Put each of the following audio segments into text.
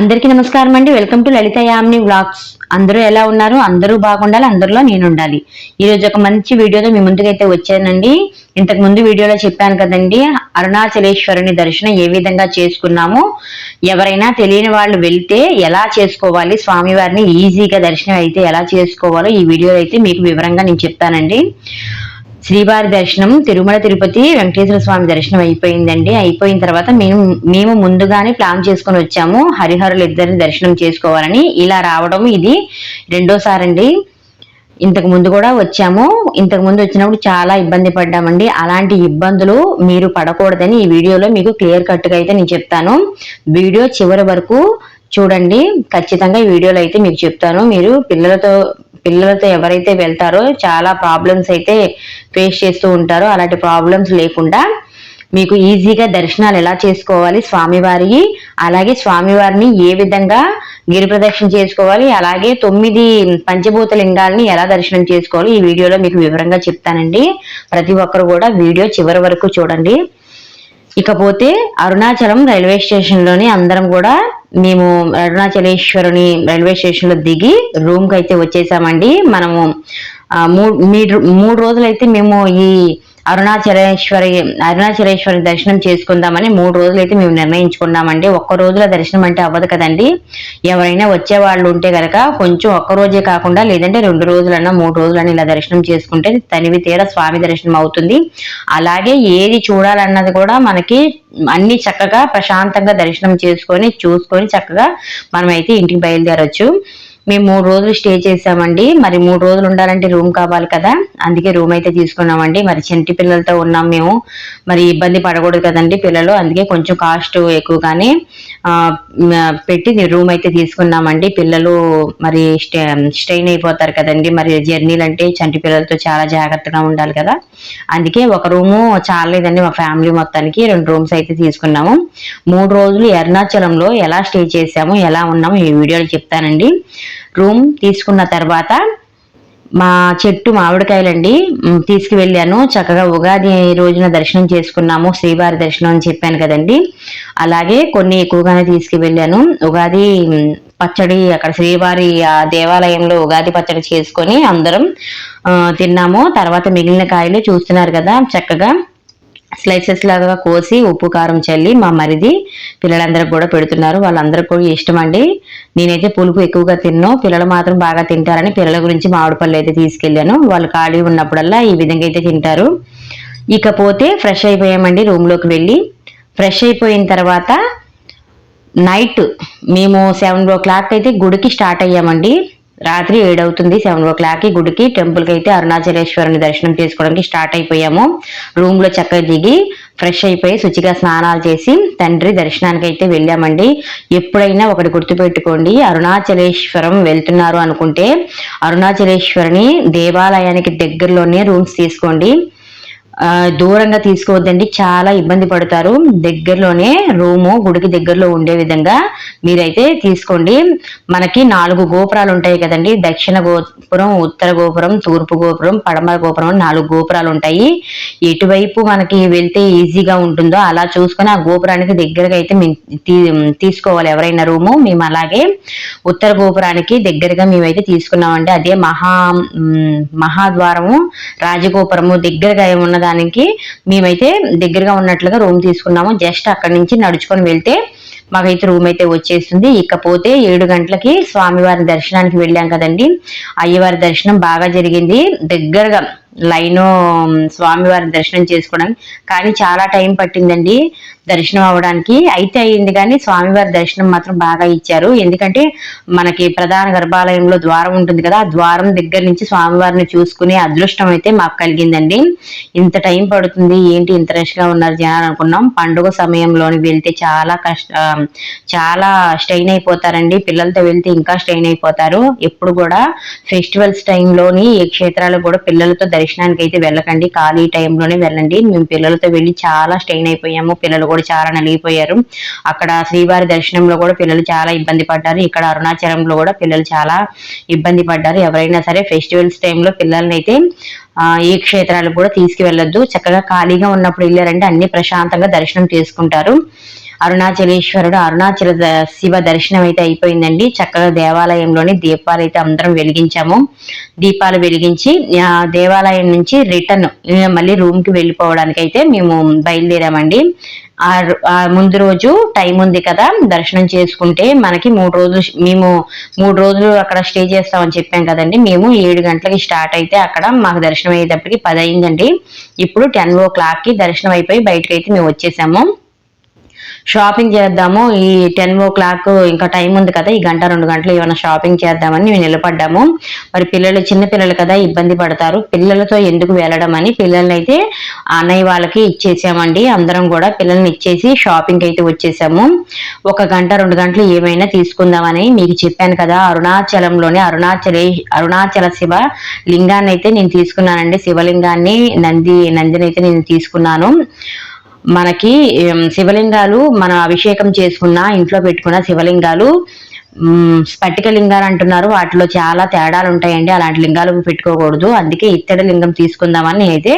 అందరికీ నమస్కారం అండి. Welcome to Lalitha Yamini vlogs. అందరూ ఎలా ఉన్నారు? అందరూ బాగుండాలి అందరిలో నేను ఉండాలి. ఈ రోజు ఒక మంచి వీడియోతో మీ ముందుకైతే వచ్చానండి. ఇంతకు ముందు వీడియోలో చెప్పాను కదండి అరుణాచలేశ్వరుని దర్శనం ఏ విధంగా చేసుకున్నామో? ఎవరైనా తెలియని వాళ్ళు వెళ్తే ఎలా చేసుకోవాలి? స్వామివారిని ఈజీగా దర్శనం అయితే ఎలా చేసుకోవాలో ఈ వీడియో అయితే మీకు వివరంగా నేను చెప్తానండి. శ్రీవారి దర్శనం తిరుమల తిరుపతి వెంకటేశ్వర స్వామి దర్శనం అయిపోయిందండి. అయిపోయిన తర్వాత మేము మేము ముందుగానే ప్లాన్ చేసుకొని వచ్చాము. హరిహరులు ఇద్దరిని దర్శనం చేసుకోవాలని. ఇలా రావడం ఇది రెండోసారి అండి ఇంతకు ముందు కూడా వచ్చాము. ఇంతకు ముందు వచ్చినప్పుడు చాలా ఇబ్బంది పడ్డామండి. అలాంటి ఇబ్బందులు మీరు పడకూడదని ఈ వీడియోలో మీకు క్లియర్ కట్గా అయితే నేను చెప్తాను. వీడియో చివరి వరకు చూడండి. ఖచ్చితంగా ఈ వీడియోలో అయితే మీకు చెప్తాను. మీరు పిల్లలతో పిల్లలతో ఎవరైతే వెళ్తారో చాలా ప్రాబ్లమ్స్ అయితే ఫేస్ చేస్తూ ఉంటారో అలాంటి ప్రాబ్లమ్స్ లేకుండా మీకు ఈజీగా దర్శనాలు ఎలా చేసుకోవాలి స్వామివారి అలాగే స్వామివారిని ఏ విధంగా గిరి ప్రదక్షిణ చేసుకోవాలి అలాగే తొమ్మిది పంచభూత లింగాల్ని ఎలా దర్శనం చేసుకోవాలి ఈ వీడియోలో మీకు వివరంగా చెప్తానండి. ప్రతి ఒక్కరు కూడా వీడియో చివరి వరకు చూడండి. ఇకపోతే అరుణాచలం రైల్వే స్టేషన్లోని అందరం కూడా మేము అరుణాచలేశ్వరుని రైల్వే స్టేషన్లో దిగి రూమ్కి అయితే వచ్చేసామండి మనము మూడు రోజులైతే మేము ఈ అరుణాచలేశ్వరి అరుణాచలేశ్వరి దర్శనం చేసుకుందామని మూడు రోజులు అయితే మేము నిర్ణయించుకున్నామండి. ఒక్క రోజుల దర్శనం అంటే అవ్వదు కదండి. ఎవరైనా వచ్చే వాళ్ళు ఉంటే కనుక కొంచెం ఒక్క రోజే కాకుండా లేదంటే రెండు రోజులన్నా మూడు రోజులన్నా ఇలా దర్శనం చేసుకుంటే తనివి తీర స్వామి దర్శనం అవుతుంది. అలాగే ఏది చూడాలన్నది కూడా మనకి అన్ని చక్కగా ప్రశాంతంగా దర్శనం చేసుకొని చూసుకొని చక్కగా మనమైతే ఇంటికి బయలుదేరొచ్చు. మేము మూడు రోజులు స్టే చేసామండి మరి మూడు రోజులు ఉండాలంటే రూమ్ కావాలి కదా. అందుకే రూమ్ అయితే తీసుకున్నామండి. మరి చంటి పిల్లలతో ఉన్నాం మేము. మరి ఇబ్బంది పడకూడదు కదండి పిల్లలు. అందుకే కొంచెం కాస్ట్ ఎక్కువగానే పెట్టి రూమ్ అయితే తీసుకున్నామండి. పిల్లలు మరి స్ట్రెయిన్ అయిపోతారు కదండి. మరి జర్నీలు అంటే చంటి పిల్లలతో చాలా జాగ్రత్తగా ఉండాలి కదా. అందుకే ఒక రూము చాలేదండి మా ఫ్యామిలీ మొత్తానికి. రెండు రూమ్స్ అయితే తీసుకున్నాము. మూడు రోజులు అరుణాచలంలో ఎలా స్టే చేసాము ఎలా ఉన్నాము ఈ వీడియోలో చెప్తానండి. రూమ్ తీసుకున్న తర్వాత మా చెట్టు మామిడికాయలండి. తీసుకువెళ్ళాను. చక్కగా ఉగాది రోజున దర్శనం చేసుకున్నాము. శ్రీవారి దర్శనం అని చెప్పాను కదండి. అలాగే కొన్ని ఎక్కువగానే తీసుకువెళ్ళాను. ఉగాది పచ్చడి అక్కడ శ్రీవారి దేవాలయంలో ఉగాది పచ్చడి చేసుకొని అందరం తిన్నాము. తర్వాత మిగిలిన కాయలు చూస్తున్నారు కదా చక్కగా స్లైసెస్ లాగా కోసి ఉప్పు కారం చల్లి మా మరిది పిల్లలందరికి కూడా పెడుతున్నారు. వాళ్ళందరికి కూడా ఇష్టం అండి. నేనైతే పులుపు ఎక్కువగా తిన్నాను పిల్లలు మాత్రం బాగా తింటారని పిల్లల గురించి మామిడిపళ్ళు అయితే తీసుకెళ్ళాను. వాళ్ళు ఖాళీ ఉన్నప్పుడల్లా ఈ విధంగా అయితే తింటారు. ఇకపోతే ఫ్రెష్ అయిపోయామండి రూమ్లోకి వెళ్ళి. ఫ్రెష్ అయిపోయిన తర్వాత నైట్ మేము సెవెన్ ఓ క్లాక్ అయితే గుడికి స్టార్ట్ అయ్యామండి. రాత్రి ఏడవుతుంది సెవెన్ ఓ క్లాక్కి గుడికి టెంపుల్కి అయితే అరుణాచలేశ్వరుని దర్శనం చేసుకోవడానికి స్టార్ట్ అయిపోయాము. రూమ్లో చక్కగా దిగి ఫ్రెష్ అయిపోయి శుచిగా స్నానాలు చేసి తండ్రి దర్శనానికి అయితే వెళ్ళామండి. ఎప్పుడైనా ఒకటి గుర్తుపెట్టుకోండి అరుణాచలేశ్వరం వెళ్తున్నారు అనుకుంటే అరుణాచలేశ్వరిని దేవాలయానికి దగ్గరలోనే రూమ్స్ తీసుకోండి. దూరంగా తీసుకోవద్దండి. చాలా ఇబ్బంది పడతారు. దగ్గరలోనే రూము గుడికి దగ్గరలో ఉండే విధంగా మీరైతే తీసుకోండి. మనకి నాలుగు గోపురాలు ఉంటాయి కదండి. దక్షిణ గోపురం ఉత్తర గోపురం తూర్పు గోపురం పడమర గోపురం నాలుగు గోపురాలు ఉంటాయి. ఎటువైపు మనకి వెళ్తే ఈజీగా ఉంటుందో అలా చూసుకొని ఆ గోపురానికి దగ్గరగా అయితే తీసుకోవాలి ఎవరైనా రూము. మేము అలాగే ఉత్తర గోపురానికి దగ్గరగా మేమైతే తీసుకున్నామండి. అదే మహా మహాద్వారము రాజగోపురము దగ్గరగా ఏమున్నదా దానికి మేమైతే దగ్గరగా ఉన్నట్లుగా రూమ్ తీసుకున్నాము. జస్ట్ అక్కడి నుంచి నడుచుకొని వెళ్తే మాకైతే రూమ్ అయితే వచ్చేస్తుంది ఇకపోతే ఏడు గంటలకి స్వామివారి దర్శనానికి వెళ్ళాం కదండి. అయ్యవారి దర్శనం బాగా జరిగింది. దగ్గరగా లైన్ స్వామివారి దర్శనం చేసుకోవడానికి కానీ చాలా టైం పట్టిందండి దర్శనం అవడానికి అయితే అయింది కానీ స్వామివారి దర్శనం మాత్రం బాగా ఇచ్చారు. ఎందుకంటే మనకి ప్రధాన గర్భాలయంలో ద్వారం ఉంటుంది కదా ఆ ద్వారం దగ్గర నుంచి స్వామివారిని చూసుకునే అదృష్టం అయితే మాకు కలిగిందండి. ఇంత టైం పడుతుంది ఏంటి ఇంత గా ఉన్నారు జనాలు అనుకున్నాం. పండుగ సమయంలోని వెళ్తే చాలా కష్ట చాలా స్ట్రెయిన్ అయిపోతారండి. పిల్లలతో వెళ్తే ఇంకా స్ట్రెయిన్ అయిపోతారు. ఎప్పుడు కూడా ఫెస్టివల్స్ టైంలోని ఏ క్షేత్రాలు కూడా పిల్లలతో దర్శనానికి అయితే వెళ్ళకండి. ఖాళీ టైంలోనే వెళ్ళండి. మేము పిల్లలతో వెళ్ళి చాలా స్ట్రెయిన్ అయిపోయాము. పిల్లలు కూడా చాలా నలిగిపోయారు. అక్కడ శ్రీవారి దర్శనంలో కూడా పిల్లలు చాలా ఇబ్బంది పడ్డారు. ఇక్కడ అరుణాచలంలో కూడా పిల్లలు చాలా ఇబ్బంది పడ్డారు. ఎవరైనా సరే ఫెస్టివల్స్ టైంలో పిల్లల్ని అయితే ఏ క్షేత్రాలు కూడా తీసుకువెళ్ళొద్దు. చక్కగా ఖాళీగా ఉన్నప్పుడు వెళ్ళారంటే అన్ని ప్రశాంతంగా దర్శనం చేసుకుంటారు. అరుణాచలేశ్వరుడు అరుణాచల ద- శివ దర్శనం అయితే అయిపోయిందండి. చక్కగా దేవాలయంలోని దీపాలు అయితే అందరం వెలిగించాము. దీపాలు వెలిగించి ఆ, దేవాలయం నుంచి రిటర్న్ మళ్ళీ రూమ్కి వెళ్ళిపోవడానికి అయితే మేము బయలుదేరామండి. ఆ ముందు రోజు టైం ఉంది కదా దర్శనం చేసుకుంటే మనకి మూడు రోజులు మేము మూడు రోజులు అక్కడ స్టే చేస్తామని చెప్పాం కదండి. మేము ఏడు గంటలకి స్టార్ట్ అయితే అక్కడ మాకు దర్శనం అయ్యేటప్పటికి పది అయిందండి ఇప్పుడు టెన్ ఓ క్లాక్కి దర్శనం అయిపోయి బయటకు అయితే మేము వచ్చేసాము. షాపింగ్ చేద్దాము. ఈ టెన్ ఓ క్లాక్ ఇంకా టైం ఉంది కదా ఈ గంట రెండు గంటలు ఏమైనా షాపింగ్ చేద్దామని మేము నిలబడ్డాము. మరి పిల్లలు చిన్న పిల్లలు కదా ఇబ్బంది పడతారు. పిల్లలతో ఎందుకు వెళ్ళడం అని పిల్లల్ని అయితే అన్నయ్య వాళ్ళకి ఇచ్చేసామండి. అందరం కూడా పిల్లల్ని ఇచ్చేసి షాపింగ్ అయితే వచ్చేసాము. ఒక గంట రెండు గంటలు ఏమైనా తీసుకుందామని మీకు చెప్పాను కదా అరుణాచలంలోని అరుణాచలే అరుణాచల శివ లింగాన్ని అయితే నేను తీసుకున్నానండి. శివలింగాన్ని నంది నందిని అయితే నేను తీసుకున్నాను. మనకి శివలింగాలు మన అభిషేకం చేసుకున్న ఇంట్లో పెట్టుకున్న శివలింగాలు స్ఫటిక లింగాలు అంటున్నారు. వాటిలో చాలా తేడాలు ఉంటాయండి అలాంటి లింగాలు పెట్టుకోకూడదు. అందుకే ఇత్తడి లింగం తీసుకుందామని అయితే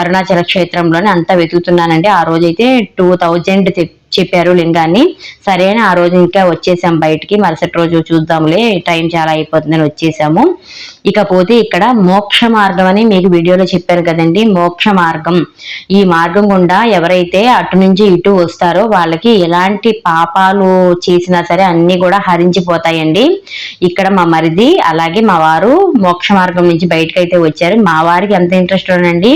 అరుణాచల క్షేత్రంలోనే అంతా వెతుకుతున్నానండి. ఆ రోజైతే టూ థౌజండ్ చెప్పారు లింగాన్ని. సరే అని ఆ రోజు ఇంకా వచ్చేసాం బయటికి. మరుసటి రోజు చూద్దాంలే టైం చాలా అయిపోతుందని వచ్చేసాము. ఇకపోతే ఇక్కడ మోక్ష మార్గం అని మీకు వీడియోలో చెప్పారు కదండి. మోక్ష మార్గం. ఈ మార్గం గుండా ఎవరైతే అటు నుంచి ఇటు వస్తారో వాళ్ళకి ఎలాంటి పాపాలు చేసినా సరే అన్ని కూడా హరించిపోతాయండి. ఇక్కడ మా మరిది అలాగే మా వారు మోక్ష మార్గం నుంచి బయటకు అయితే వచ్చారు. మా వారికి ఎంత ఇంట్రెస్ట్ అండి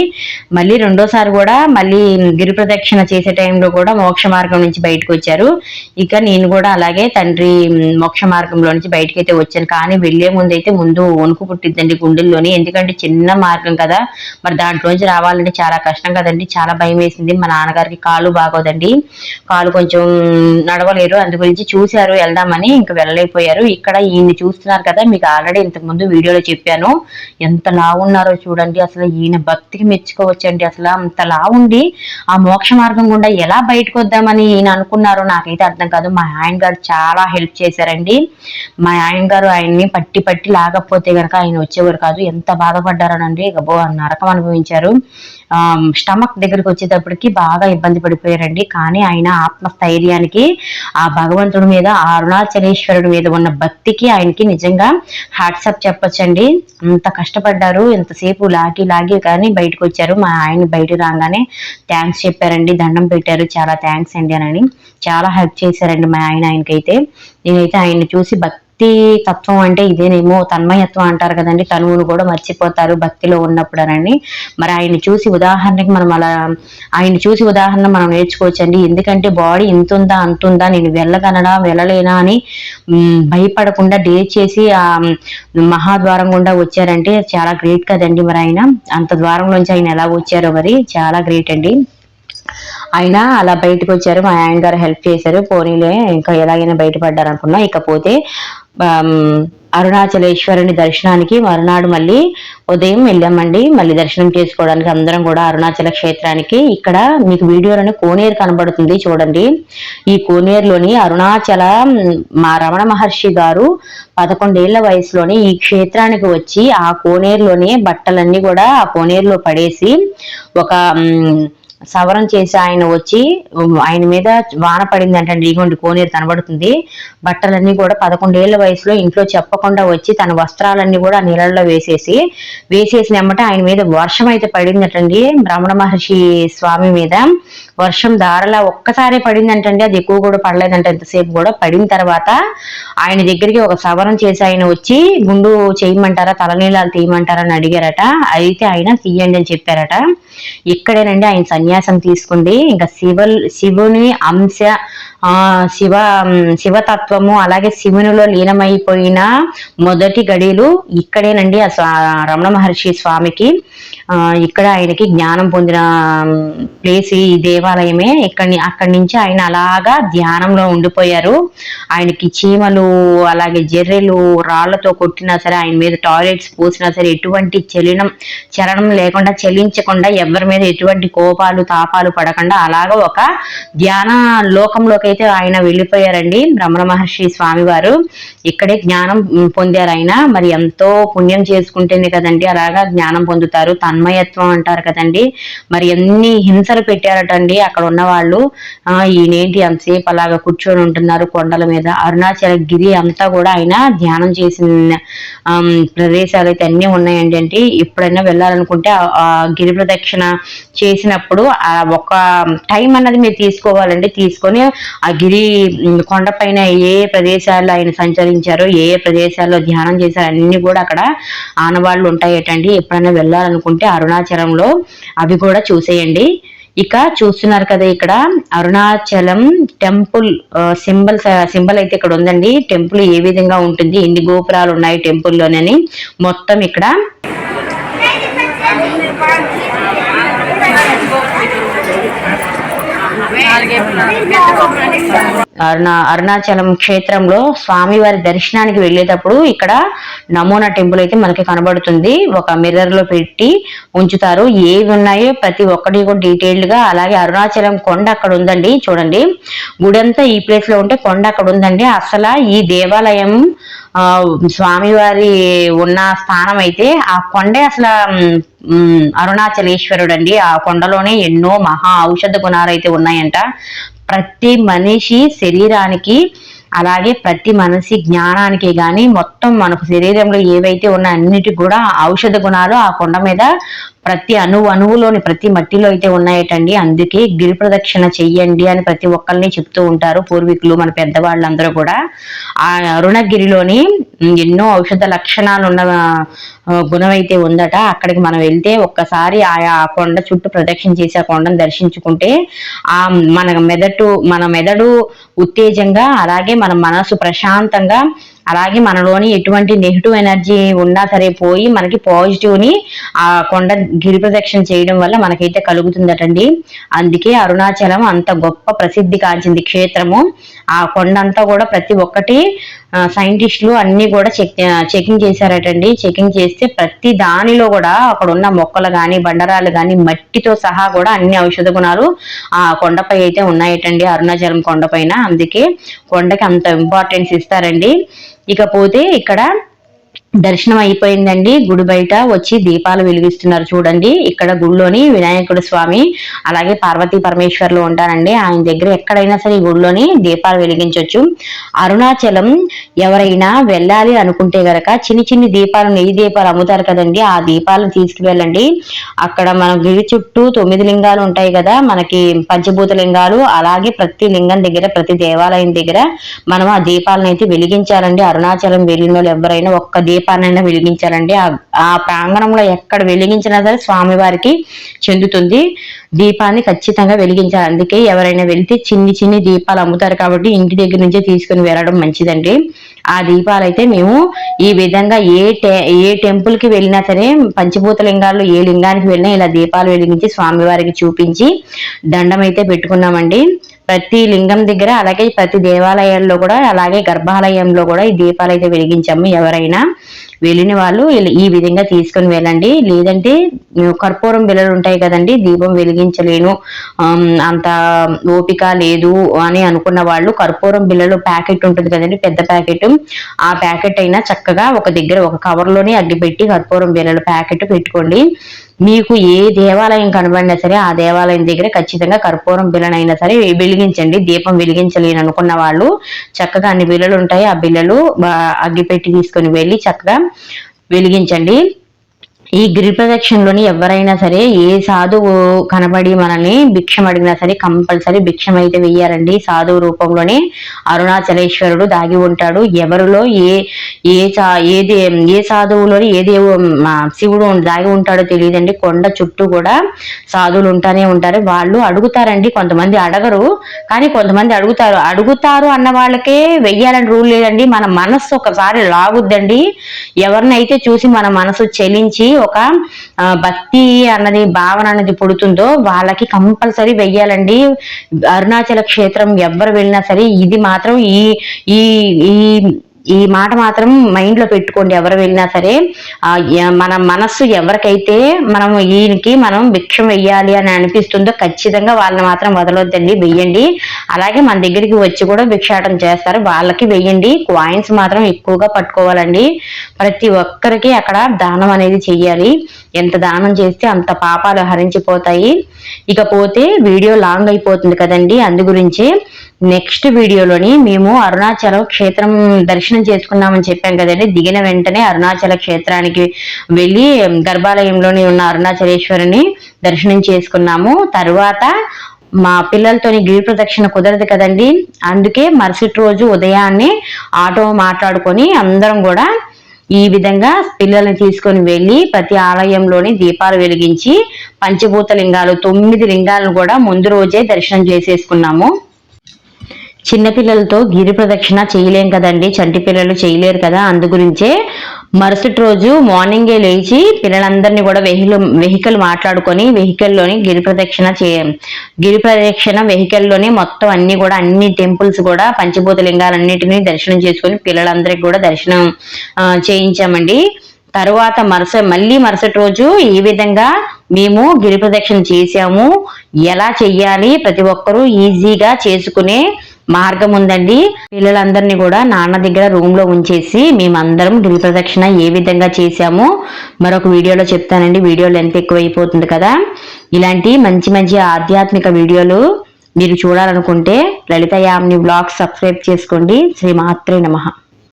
మళ్ళీ రెండోసారి కూడా మళ్ళీ గిరి ప్రదక్షిణ చేసే టైంలో కూడా మోక్ష మార్గం నుంచి బయటకు వచ్చారు. ఇక నేను కూడా అలాగే తండ్రి మోక్ష మార్గంలో నుంచి బయటకు అయితే వచ్చాను. కానీ వెళ్ళే ముందు అయితే ముందు వణుకు పుట్టిద్దండి గుండెల్లోని. ఎందుకంటే చిన్న మార్గం కదా. మరి దాంట్లోంచి రావాలంటే చాలా కష్టం కదండి. చాలా భయం వేసింది. మా నాన్నగారికి కాలు బాగోదండి. కాలు కొంచెం నడవలేరు. అందు గురించి చూశారు. వెళ్దామని ఇంకా వెళ్ళలేకపోయారు. ఇక్కడ ఈయన్ని చూస్తున్నారు కదా. మీకు ఆల్రెడీ ఇంతకు ముందు వీడియోలో చెప్పాను. ఎంత లావున్నారో చూడండి. అసలు ఈయన భక్తికి మెచ్చుకోవచ్చండి. అసలు అంత లావుండి ఆ మోక్ష మార్గం గుండా ఎలా బయటకు వద్దామని ఈయన అనుకున్నారో నాకైతే అర్థం కాదు. మా ఆయన గారు చాలా హెల్ప్ చేశారండి. మా ఆయన గారు ఆయన్ని పట్టి పట్టి లాగకపోతే గనక ఆయన వచ్చేవారు కాదు. ఎంత బాధపడ్డారనండి గబో నరకం అనుభవించారు. స్టమక్ దగ్గరికి వచ్చేటప్పటికి బాగా ఇబ్బంది పడిపోయారండి. కానీ ఆయన ఆత్మస్థైర్యానికి ఆ భగవంతుడి మీద ఆ అరుణాచలేశ్వరుడి మీద ఉన్న భక్తికి ఆయనకి నిజంగా హ్యాట్సప్ చెప్పొచ్చండి. అంత కష్టపడ్డారు ఎంతసేపు లాగి లాగి కానీ బయటకు వచ్చారు. మా ఆయన బయట రాగానే థ్యాంక్స్ చెప్పారండి దండం పెట్టారు. చాలా థ్యాంక్స్ అండి అని చాలా హెల్ప్ చేశారండి మా ఆయన ఆయనకైతే. నేనైతే ఆయన్ని చూసి భక్తి భక్తి తత్వం అంటే ఇదేనేమో తన్మయత్వం అంటారు కదండి. తనువును కూడా మర్చిపోతారు భక్తిలో ఉన్నప్పుడు అనండి మరి ఆయన చూసి ఉదాహరణకి మనం అలా ఆయన చూసి ఉదాహరణ మనం నేర్చుకోవచ్చండి. ఎందుకంటే బాడీ ఇంతుందా అంతుందా నేను వెళ్ళగలనా వెళ్ళలేనా అని భయపడకుండా డే చేసి ఆ మహాద్వారం గుండా వచ్చారంటే చాలా గ్రేట్ కదండి మరి ఆయన. అంత ద్వారంలోంచి ఆయన ఎలా వచ్చారో మరి చాలా గ్రేట్ అండి. ఆయన అలా బయటకు వచ్చారు మా ఆయన గారు హెల్ప్ చేశారు. పోనీలే ఇంకా ఎలాగైనా బయటపడ్డారు అనుకున్నా ఇకపోతే అరుణాచలేశ్వరుని దర్శనానికి మరునాడు మళ్ళీ ఉదయం వెళ్ళామండి. మళ్ళీ దర్శనం చేసుకోవడానికి అందరం కూడా అరుణాచల క్షేత్రానికి. ఇక్కడ మీకు వీడియోలోనే కోనేరు కనబడుతుంది చూడండి. ఈ కోనేరులోని అరుణాచల మా రమణ మహర్షి గారు పదకొండేళ్ళ వయసులోనే ఈ క్షేత్రానికి వచ్చి ఆ కోనేరులోనే బట్టలన్నీ కూడా ఆ కోనేరులో పడేసి ఒక సవరం చేసి ఆయన వచ్చి ఆయన మీద వాన పడింది అంటే ఇగోండి కోనేరు కనబడుతుంది బట్టలన్నీ కూడా పదకొండేళ్ళ వయసులో ఇంట్లో చెప్పకుండా వచ్చి తన వస్త్రాలన్నీ కూడా ఆ నీళ్ళల్లో వేసేసి వేసేసిన వెంబట ఆయన మీద వర్షం అయితే పడిందటండి. బ్రహ్మణ మహర్షి స్వామి మీద వర్షం దారలా ఒక్కసారే పడిందంటండి. అది ఎక్కువ కూడా పడలేదంట. ఎంతసేపు కూడా పడిన తర్వాత ఆయన దగ్గరికి ఒక సవరం చేసి ఆయన వచ్చి గుండు చేయమంటారా? తలనీలాలు తీయమంటారా? అని అడిగారట. అయితే ఆయన తీయండి అని చెప్పారట. ఇక్కడేనండి ఆయన సన్యాసం తీసుకుంది. ఇంకా శివ శివుని అంశ ఆ శివ శివతత్వము అలాగే శివునిలో లీనమైపోయిన మొదటి గడిలు ఇక్కడేనండి ఆ స్వా- రమణ మహర్షి స్వామికి. ఆ ఇక్కడ ఆయనకి జ్ఞానం పొందిన ప్లేస్ ఈ దేవాలయమే. ఇక్కడి అక్కడి నుంచి ఆయన అలాగా ధ్యానంలో ఉండిపోయారు. ఆయనకి చీమలు అలాగే జర్రెలు రాళ్ళతో కొట్టినా సరే ఆయన మీద టాయిలెట్స్ పోసినా సరే ఎటువంటి చలనం చలనం లేకుండా చలించకుండా ఎవరి మీద ఎటువంటి కోపాలు తాపాలు పడకుండా అలాగా ఒక ధ్యాన లోకంలోకి అయితే ఆయన వెళ్ళిపోయారండి రమణ మహర్షి స్వామి వారు ఇక్కడే జ్ఞానం పొందారు ఆయన మరి ఎంతో పుణ్యం చేసుకుంటేనే కదండి అలాగా జ్ఞానం పొందుతారు. తన్మయత్వం అంటారు కదండి. మరి ఎన్ని హింసలు పెట్టారటండి అక్కడ ఉన్న వాళ్ళు ఈయనేంటి ఎంతసేపు అలాగా కూర్చొని ఉంటున్నారు కొండల మీద. అరుణాచల గిరి అంతా కూడా ఆయన ధ్యానం చేసిన ప్రదేశాలు అయితే అన్నీ ఉన్నాయండి అంటే ఎప్పుడైనా వెళ్ళాలనుకుంటే ఆ గిరి ప్రదక్షిణ చేసినప్పుడు ఆ ఒక టైం అన్నది మీరు తీసుకోవాలండి. తీసుకొని ఆ గిరి కొండపైన ఏ ప్రదేశాల్లో ఆయన సంచరించారో ఏ ఏ ప్రదేశాల్లో ధ్యానం చేశారో అన్ని కూడా అక్కడ ఆనవాళ్ళు ఉంటాయటండి. ఎప్పుడైనా వెళ్ళాలనుకుంటే అరుణాచలంలో అవి కూడా చూసేయండి. ఇక చూస్తున్నారు కదా ఇక్కడ అరుణాచలం టెంపుల్ సింబల్ సింబల్ అయితే ఇక్కడ ఉందండి. టెంపుల్ ఏ విధంగా ఉంటుంది ఎన్ని గోపురాలు ఉన్నాయి టెంపుల్లోనని మొత్తం ఇక్కడ. target. అరుణ అరుణాచలం క్షేత్రంలో స్వామివారి దర్శనానికి వెళ్ళేటప్పుడు ఇక్కడ నమూనా టెంపుల్ అయితే మనకి కనబడుతుంది. ఒక మిర్రర్లో పెట్టి ఉంచుతారు. ఏవి ఉన్నాయో ప్రతి ఒక్కటి కూడా డీటెయిల్డ్గా అలాగే అరుణాచలం కొండ అక్కడ ఉందండి. చూడండి. గుడంతా ఈ ప్లేస్లో ఉంటే కొండ అక్కడ ఉందండి. అసలు ఈ దేవాలయం ఆ స్వామివారి ఉన్న స్థానం అయితే ఆ కొండే అసలు అరుణాచలేశ్వరుడు అండి ఆ కొండలోనే ఎన్నో మహా ఔషధ గుణాలు అయితే ఉన్నాయంట. ప్రతి మనిషి శరీరానికి అలాగే ప్రతి మనిషి జ్ఞానానికి కానీ మొత్తం మనకు శరీరంలో ఏవైతే ఉన్న అన్నిటికి కూడా ఔషధ గుణాలు ఆ కొండ మీద ప్రతి అణువు అణువులోని ప్రతి మట్టిలో అయితే ఉన్నాయటండి. అందుకే గిరి ప్రదక్షిణ చెయ్యండి అని ప్రతి ఒక్కరిని చెప్తూ ఉంటారు పూర్వీకులు మన పెద్దవాళ్ళందరూ కూడా. ఆ అరుణగిరిలోని ఎన్నో ఔషధ లక్షణాలు ఉన్న గుణం అయితే ఉందట. అక్కడికి మనం వెళ్తే ఒక్కసారి ఆయా ఆ కొండ చుట్టూ ప్రదక్షిణ చేసి ఆ కొండను దర్శించుకుంటే ఆ మన మెదడు మన మెదడు ఉత్తేజంగా అలాగే మన మనసు ప్రశాంతంగా అలాగే మనలోని ఎటువంటి నెగిటివ్ ఎనర్జీ ఉన్నా సరే పోయి మనకి పాజిటివ్ని ఆ కొండ గిరి ప్రదక్షిణ చేయడం వల్ల మనకైతే కలుగుతుందటండి. అందుకే అరుణాచలం అంత గొప్ప ప్రసిద్ధి కాంచింది క్షేత్రము. ఆ కొండ అంతా కూడా ప్రతి ఒక్కటి సైంటిస్టులు అన్ని కూడా చెక్ చెకింగ్ చేశారటండి. చెకింగ్ చేస్తే ప్రతి దానిలో కూడా అక్కడ ఉన్న మొక్కలు కానీ బండరాలు కానీ మట్టితో సహా కూడా అన్ని ఔషధ గుణాలు ఆ కొండపై అయితే ఉన్నాయటండి. అరుణాచలం కొండపైన. అందుకే కొండకి అంత ఇంపార్టెన్స్ ఇస్తారండి. ఇకపోతే ఇక్కడ దర్శనం అయిపోయిందండి. గుడి బయట వచ్చి దీపాలు వెలిగిస్తున్నారు చూడండి. ఇక్కడ గుడిలోని వినాయకుడు స్వామి అలాగే పార్వతీ పరమేశ్వర్లు ఉంటారండి. ఆయన దగ్గర ఎక్కడైనా సరే ఈ గుడిలోని దీపాలు వెలిగించవచ్చు అరుణాచలం ఎవరైనా వెళ్ళాలి అనుకుంటే గనక చిన్ని చిన్ని దీపాలు నెయ్యి దీపాలు అమ్ముతారు కదండి. ఆ దీపాలను తీసుకువెళ్ళండి. అక్కడ మన గిరి చుట్టూ తొమ్మిది లింగాలు ఉంటాయి కదా. మనకి పంచభూత లింగాలు అలాగే ప్రతి లింగం దగ్గర ప్రతి దేవాలయం దగ్గర మనం ఆ దీపాలను అయితే వెలిగించాలండి. అరుణాచలం వెళ్ళిన వాళ్ళు ఎవరైనా ఒక్క దీపాన్నైనా వెలిగించాలండి. ఆ ప్రాంగణంలో ఎక్కడ వెలిగించినా సరే స్వామివారికి చెందుతుంది. దీపాన్ని ఖచ్చితంగా వెలిగించాలి. అందుకే ఎవరైనా వెళ్తే చిన్ని చిన్ని దీపాలు అమ్ముతారు కాబట్టి ఇంటి దగ్గర నుంచే తీసుకుని వెళ్ళడం మంచిదండి. ఆ దీపాలు అయితే మేము ఈ విధంగా ఏ టే ఏ టెంపుల్కి వెళ్ళినా సరే పంచభూత లింగాల్లో ఏ లింగానికి వెళ్ళినా ఇలా దీపాలు వెలిగించి స్వామివారికి చూపించి దండం అయితే పెట్టుకున్నామండి. ప్రతి లింగం దగ్గర అలాగే ప్రతి దేవాలయాల్లో కూడా అలాగే గర్భాలయంలో కూడా ఈ దీపాలు అయితే వెలిగించాము ఎవరైనా. వెళ్ళిన వాళ్ళు ఈ విధంగా తీసుకొని వెళ్ళండి. లేదంటే కర్పూరం బిళ్ళలు ఉంటాయి కదండి దీపం వెలిగించలేను అంత ఓపిక లేదు అని అనుకున్న వాళ్ళు కర్పూరం బిళ్ళలు ప్యాకెట్ ఉంటుంది కదండి పెద్ద ప్యాకెట్. ఆ ప్యాకెట్ అయినా చక్కగా ఒక దగ్గర ఒక కవర్లోనే అగ్గిపెట్టి కర్పూరం బిళ్ళల ప్యాకెట్ పెట్టుకోండి. మీకు ఏ దేవాలయం కనబడినా సరే ఆ దేవాలయం దగ్గర ఖచ్చితంగా కర్పూరం బిళ్ళనైనా సరే వెలిగించండి. దీపం వెలిగించలేని అనుకున్న వాళ్ళు చక్కగా అన్ని బిళ్ళలు ఉంటాయి. ఆ బిళ్ళలు అగ్గిపెట్టి అగ్గి పెట్టి తీసుకొని వెళ్ళి చక్కగా వెలిగించండి. ఈ గిరి ప్రదక్షిణలోని ఎవరైనా సరే ఏ సాధువు కనబడి మనల్ని భిక్షం అడిగినా సరే కంపల్సరీ భిక్షం అయితే వెయ్యారండి సాధువు రూపంలోనే అరుణాచలేశ్వరుడు దాగి ఉంటాడు. ఎవరిలో ఏ ఏ సా ఏ దే ఏ సాధువులోని ఏ దేవు శివుడు దాగి ఉంటాడో తెలియదండి. కొండ చుట్టూ కూడా సాధువులు ఉంటానే ఉంటారు. వాళ్ళు అడుగుతారండి కొంతమంది అడగరు. కానీ కొంతమంది అడుగుతారు. అడుగుతారు అన్న వాళ్ళకే వెయ్యాలని రూల్ లేదండి. మన మనస్సు ఒకసారి లాగుద్దండి. ఎవరినైతే చూసి మన మనసు చెలించి ఒక ఆ, భక్తి అన్నది భావన అన్నది పుడుతుందో వాళ్ళకి కంపల్సరీ వెయ్యాలండి. అరుణాచల క్షేత్రం ఎవరు వెళ్ళినా సరే ఇది మాత్రం ఈ ఈ ఈ ఈ మాట మాత్రం మైండ్లో పెట్టుకోండి ఎవరు వెళ్ళినా సరే. మన మనస్సు ఎవరికైతే మనం ఈయనకి మనం భిక్షం వెయ్యాలి అని అనిపిస్తుందో ఖచ్చితంగా వాళ్ళని మాత్రం వదలొద్దండి వెయ్యండి. అలాగే మన దగ్గరికి వచ్చి కూడా భిక్షాటం చేస్తారు వాళ్ళకి వెయ్యండి. కాయిన్స్ మాత్రం ఎక్కువగా పట్టుకోవాలండి. ప్రతి ఒక్కరికి అక్కడ దానం అనేది చెయ్యాలి. ఎంత దానం చేస్తే అంత పాపాలు హరించిపోతాయి. ఇకపోతే వీడియో లాంగ్ అయిపోతుంది కదండి అందు గురించి. నెక్స్ట్ వీడియోలోని మేము అరుణాచలం క్షేత్రం దర్శనం చేసుకున్నామని చెప్పాం కదండి. దిగిన వెంటనే అరుణాచల క్షేత్రానికి వెళ్ళి గర్భాలయంలోని ఉన్న అరుణాచలేశ్వరిని దర్శనం చేసుకున్నాము. తర్వాత మా పిల్లలతోని గిరి ప్రదక్షిణ కుదరదు కదండి. అందుకే మరుసటి రోజు ఉదయాన్నే ఆటో మాట్లాడుకొని అందరం కూడా ఈ విధంగా పిల్లల్ని తీసుకొని వెళ్ళి ప్రతి ఆలయంలోని దీపాలు వెలిగించి పంచభూత లింగాలు తొమ్మిది లింగాలను కూడా ముందు రోజే దర్శనం చేసేసుకున్నాము. చిన్నపిల్లలతో గిరి ప్రదక్షిణ చేయలేం కదండి. చంటి పిల్లలు చేయలేరు కదా. అందు గురించే మరుసటి రోజు మార్నింగే లేచి పిల్లలందరినీ కూడా వెహికల్ వెహికల్ మాట్లాడుకొని వెహికల్లోని గిరి ప్రదక్షిణ చే గిరి ప్రదక్షిణ వెహికల్లోని మొత్తం అన్ని కూడా అన్ని టెంపుల్స్ కూడా పంచభూతలింగాలన్నిటినీ దర్శనం చేసుకొని పిల్లలందరికీ కూడా దర్శనం చేయించామండి. తరువాత మరుస మళ్ళీ మరుసటి రోజు ఈ విధంగా మేము గిరి ప్రదక్షిణ చేసాము ఎలా చెయ్యాలి? ప్రతి ఒక్కరూ ఈజీగా చేసుకునే మార్గం ఉందండి పిల్లలందరినీ కూడా నాన్న దగ్గర రూమ్లో ఉంచేసి మేమందరం గిరి ప్రదక్షిణ ఏ విధంగా చేశామో మరొక వీడియోలో చెప్తానండి. వీడియోలు ఎంత ఎక్కువైపోతుంది కదా. ఇలాంటి మంచి మంచి ఆధ్యాత్మిక వీడియోలు మీరు చూడాలనుకుంటే లలిత యామ్ని బ్లాగ్ సబ్స్క్రైబ్ చేసుకోండి. శ్రీ మాత్రే నమః.